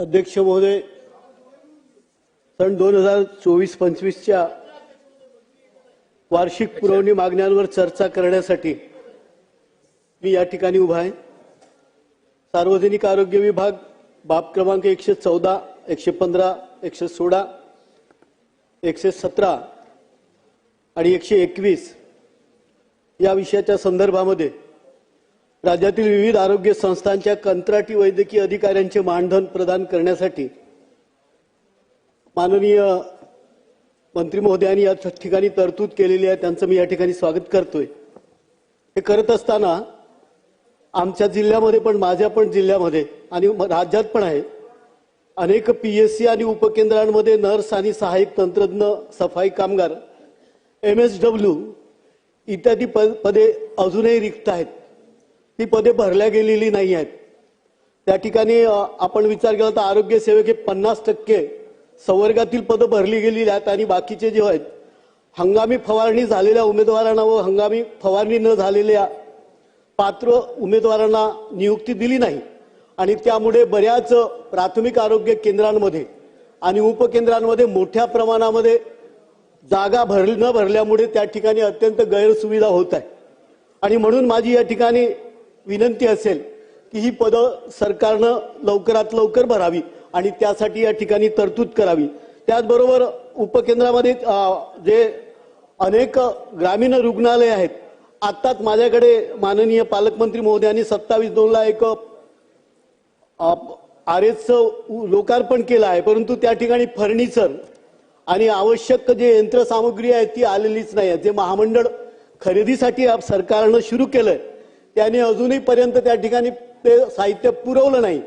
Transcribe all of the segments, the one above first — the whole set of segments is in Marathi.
अध्यक्ष महोदय सन दोन हजार चोवीस पंचवीसच्या वार्षिक पुरवणी मागण्यांवर चर्चा करण्यासाठी मी या ठिकाणी उभा आहे. सार्वजनिक आरोग्य विभाग बाब क्रमांक एकशे चौदा एकशे पंधरा एकशे सोळा एकशे सतरा आणि एकशे एकवीस या विषयाच्या संदर्भामध्ये राज्यातील विविध आरोग्य संस्थांच्या कंत्राटी वैद्यकीय अधिकाऱ्यांचे मानधन प्रदान करण्यासाठी माननीय मंत्री महोदयांनी या ठिकाणी तरतूद केलेली आहे. त्यांचं मी या ठिकाणी स्वागत करतोय. हे करत असताना आमच्या जिल्ह्यामध्ये पण माझ्या पण जिल्ह्यामध्ये आणि म- राज्यात पण आहे अनेक पी एस सी आणि उपकेंद्रांमध्ये नर्स आणि सहाय्यक तंत्रज्ञ सफाई कामगार एम एस डब्ल्यू इत्यादी पदे अजूनही रिक्त आहेत. ती पदे भरल्या गेलेली नाही आहेत. त्या ठिकाणी आपण विचार केला तर आरोग्य सेवक हे पन्नास टक्के संवर्गातील पदं भरली गेलेली आहेत आणि बाकीचे जे आहेत हंगामी फवारणी झालेल्या उमेदवारांना व हंगामी फवारणी न झालेल्या पात्र उमेदवारांना नियुक्ती दिली नाही. आणि त्यामुळे बऱ्याच प्राथमिक आरोग्य केंद्रांमध्ये आणि उपकेंद्रांमध्ये मोठ्या प्रमाणामध्ये जागा भर न भरल्यामुळे त्या ठिकाणी अत्यंत गैरसुविधा होत आहे. आणि म्हणून माझी या ठिकाणी विनंती असेल की ही पदं सरकारनं लवकरात लवकर भरावी आणि त्यासाठी या ठिकाणी तरतूद करावी. त्याचबरोबर उपकेंद्रामध्ये जे अनेक ग्रामीण रुग्णालय आहेत आत्ताच माझ्याकडे माननीय पालकमंत्री महोदयांनी सत्तावीस दोनला एक आर एसचं लोकार्पण केलं आहे. परंतु त्या ठिकाणी फर्निचर आणि आवश्यक जे यंत्रसामुग्री आहे ती आलेलीच नाही आहे जे महामंडळ खरेदीसाठी सरकारनं सुरू केलं आहे त्याने अजूनही पर्यंत त्या ठिकाणी ते साहित्य पुरवलं नाही.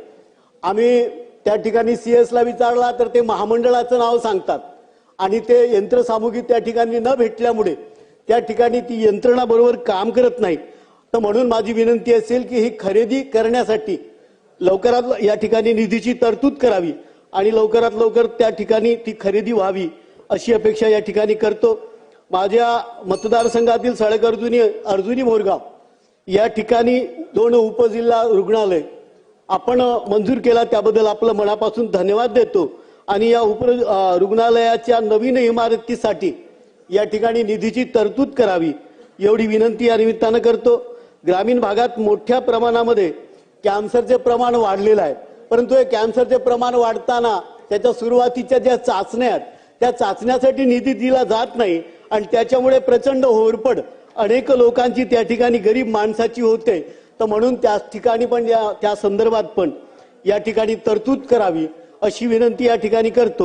आम्ही त्या ठिकाणी सी एसला विचारला तर ते महामंडळाचं नाव सांगतात. आणि ते यंत्रसामुग्री त्या ठिकाणी न भेटल्यामुळे त्या ठिकाणी ती यंत्रणा बरोबर काम करत नाही तर म्हणून माझी विनंती असेल की ही खरेदी करण्यासाठी लवकरात या ठिकाणी निधीची तरतूद करावी आणि लवकरात लवकर त्या ठिकाणी ती खरेदी व्हावी अशी अपेक्षा या ठिकाणी करतो. माझ्या मतदारसंघातील सडक अर्जुनी अर्जुनी मोरगाव. या ठिकाणी दोन उपजिल्हा रुग्णालय. आपण मंजूर केला त्याबद्दल आपलं मनापासून धन्यवाद देतो. आणि या उप रुग्णालयाच्या नवीन इमारतीसाठी या ठिकाणी निधीची तरतूद करावी एवढी विनंती या निमित्तानं करतो. ग्रामीण भागात मोठ्या प्रमाणामध्ये कॅन्सरचे प्रमाण वाढलेलं आहे. परंतु हे कॅन्सरचे प्रमाण वाढताना त्याच्या सुरुवातीच्या ज्या चाचण्या आहेत त्या चाचण्यासाठी निधी दिला जात नाही आणि त्याच्यामुळे प्रचंड होरपड अनेक लोकांची त्या ठिकाणी गरीब माणसाची होते. तर म्हणून त्या ठिकाणी पण या त्या संदर्भात पण या ठिकाणी तरतूद करावी अशी विनंती या ठिकाणी करतो.